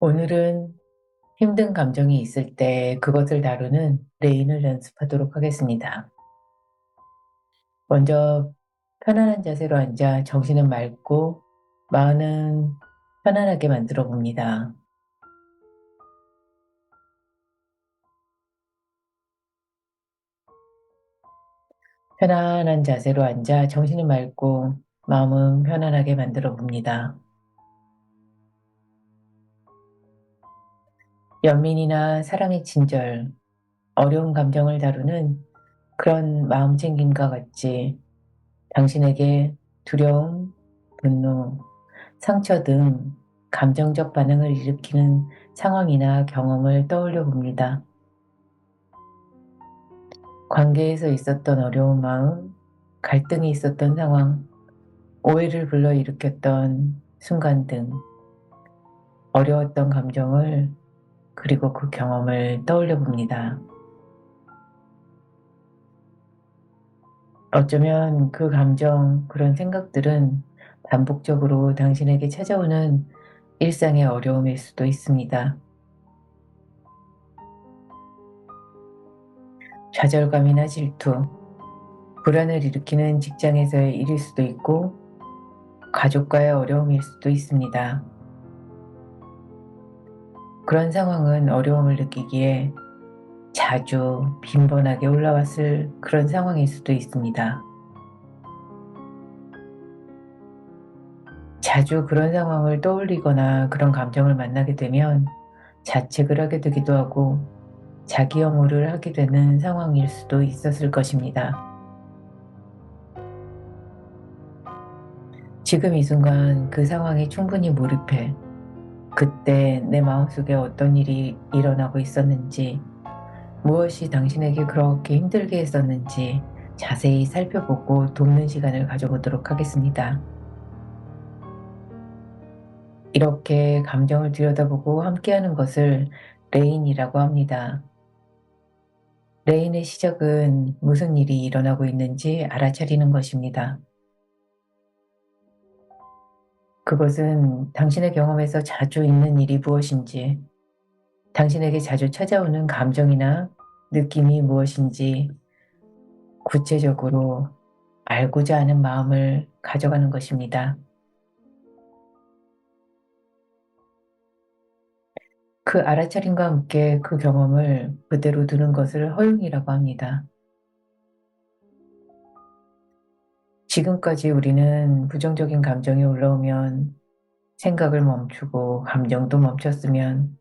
오늘은 힘든 감정이 있을 때 그것을 다루는 레인을 연습하도록 하겠습니다. 먼저 편안한 자세로 앉아 정신은 맑고 마음은 편안하게 만들어 봅니다. 편안한 자세로 앉아 정신은 맑고 마음은 편안하게 만들어 봅니다. 연민이나 사랑의 친절, 어려운 감정을 다루는 그런 마음 챙김과 같이 당신에게 두려움, 분노, 상처 등 감정적 반응을 일으키는 상황이나 경험을 떠올려 봅니다. 관계에서 있었던 어려운 마음, 갈등이 있었던 상황, 오해를 불러일으켰던 순간 등 어려웠던 감정을 그리고 그 경험을 떠올려 봅니다. 어쩌면 그 감정, 그런 생각들은 반복적으로 당신에게 찾아오는 일상의 어려움일 수도 있습니다. 좌절감이나 질투, 불안을 일으키는 직장에서의 일일 수도 있고, 가족과의 어려움일 수도 있습니다. 그런 상황은 어려움을 느끼기에 자주 빈번하게 올라왔을 그런 상황일 수도 있습니다. 자주 그런 상황을 떠올리거나 그런 감정을 만나게 되면 자책을 하게 되기도 하고 자기 혐오를 하게 되는 상황일 수도 있었을 것입니다. 지금 이 순간 그 상황에 충분히 몰입해 그때 내 마음속에 어떤 일이 일어나고 있었는지, 무엇이 당신에게 그렇게 힘들게 했었는지 자세히 살펴보고 돕는 시간을 가져보도록 하겠습니다. 이렇게 감정을 들여다보고 함께하는 것을 레인이라고 합니다. 레인의 시작은 무슨 일이 일어나고 있는지 알아차리는 것입니다. 그것은 당신의 경험에서 자주 있는 일이 무엇인지, 당신에게 자주 찾아오는 감정이나 느낌이 무엇인지 구체적으로 알고자 하는 마음을 가져가는 것입니다. 그 알아차림과 함께 그 경험을 그대로 두는 것을 허용이라고 합니다. 지금까지 우리는 부정적인 감정이 올라오면 생각을 멈추고 감정도 멈췄으면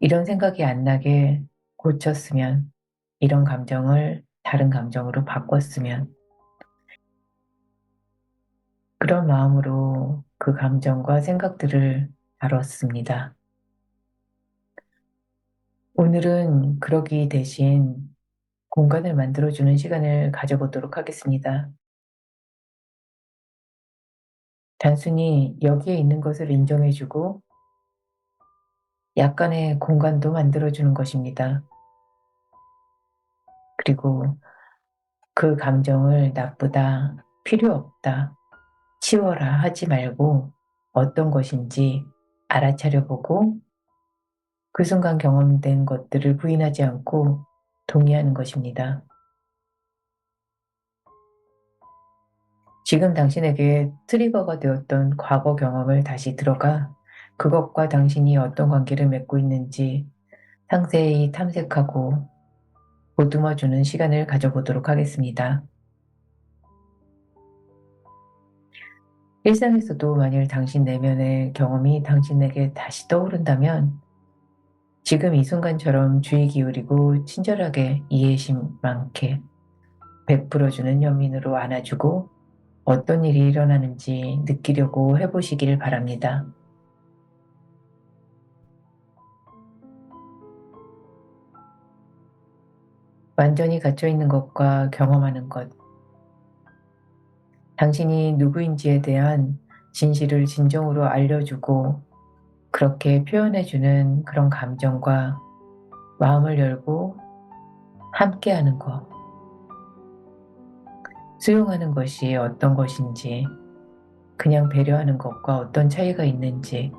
이런 생각이 안 나게 고쳤으면 이런 감정을 다른 감정으로 바꿨으면 그런 마음으로 그 감정과 생각들을 다뤘습니다. 오늘은 그러기 대신 공간을 만들어주는 시간을 가져보도록 하겠습니다. 단순히 여기에 있는 것을 인정해주고 약간의 공간도 만들어주는 것입니다. 그리고 그 감정을 나쁘다, 필요 없다, 치워라 하지 말고 어떤 것인지 알아차려 보고 그 순간 경험된 것들을 부인하지 않고 동의하는 것입니다. 지금 당신에게 트리거가 되었던 과거 경험을 다시 들어가 그것과 당신이 어떤 관계를 맺고 있는지 상세히 탐색하고 보듬어주는 시간을 가져보도록 하겠습니다. 일상에서도 만일 당신 내면의 경험이 당신에게 다시 떠오른다면 지금 이 순간처럼 주의 기울이고 친절하게 이해심 많게 베풀어주는 연민으로 안아주고 어떤 일이 일어나는지 느끼려고 해보시길 바랍니다. 완전히 갇혀있는 것과 경험하는 것. 당신이 누구인지에 대한 진실을 진정으로 알려주고 그렇게 표현해주는 그런 감정과 마음을 열고 함께하는 것. 수용하는 것이 어떤 것인지, 그냥 배려하는 것과 어떤 차이가 있는지,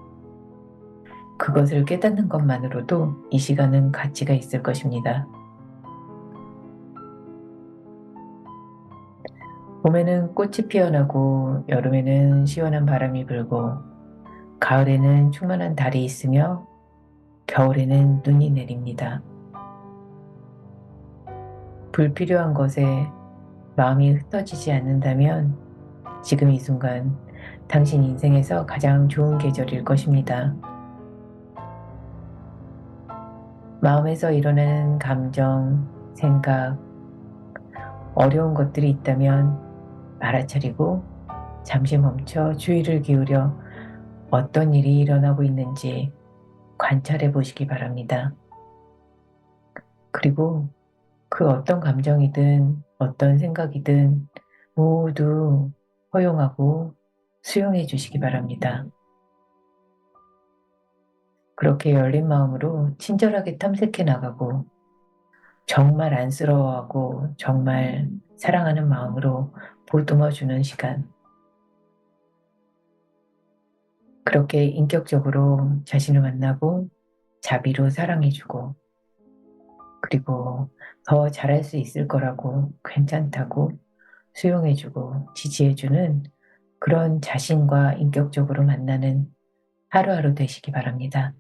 그것을 깨닫는 것만으로도 이 시간은 가치가 있을 것입니다. 봄에는 꽃이 피어나고 여름에는 시원한 바람이 불고 가을에는 충만한 달이 있으며 겨울에는 눈이 내립니다. 불필요한 것에 마음이 흩어지지 않는다면 지금 이 순간 당신 인생에서 가장 좋은 계절일 것입니다. 마음에서 일어나는 감정, 생각, 어려운 것들이 있다면 알아차리고 잠시 멈춰 주의를 기울여 어떤 일이 일어나고 있는지 관찰해 보시기 바랍니다. 그리고 그 어떤 감정이든 어떤 생각이든 모두 허용하고 수용해 주시기 바랍니다. 그렇게 열린 마음으로 친절하게 탐색해 나가고 정말 안쓰러워하고 정말 사랑하는 마음으로 보듬어 주는 시간. 그렇게 인격적으로 자신을 만나고 자비로 사랑해 주고 그리고 더 잘할 수 있을 거라고 괜찮다고 수용해 주고 지지해 주는 그런 자신과 인격적으로 만나는 하루하루 되시기 바랍니다.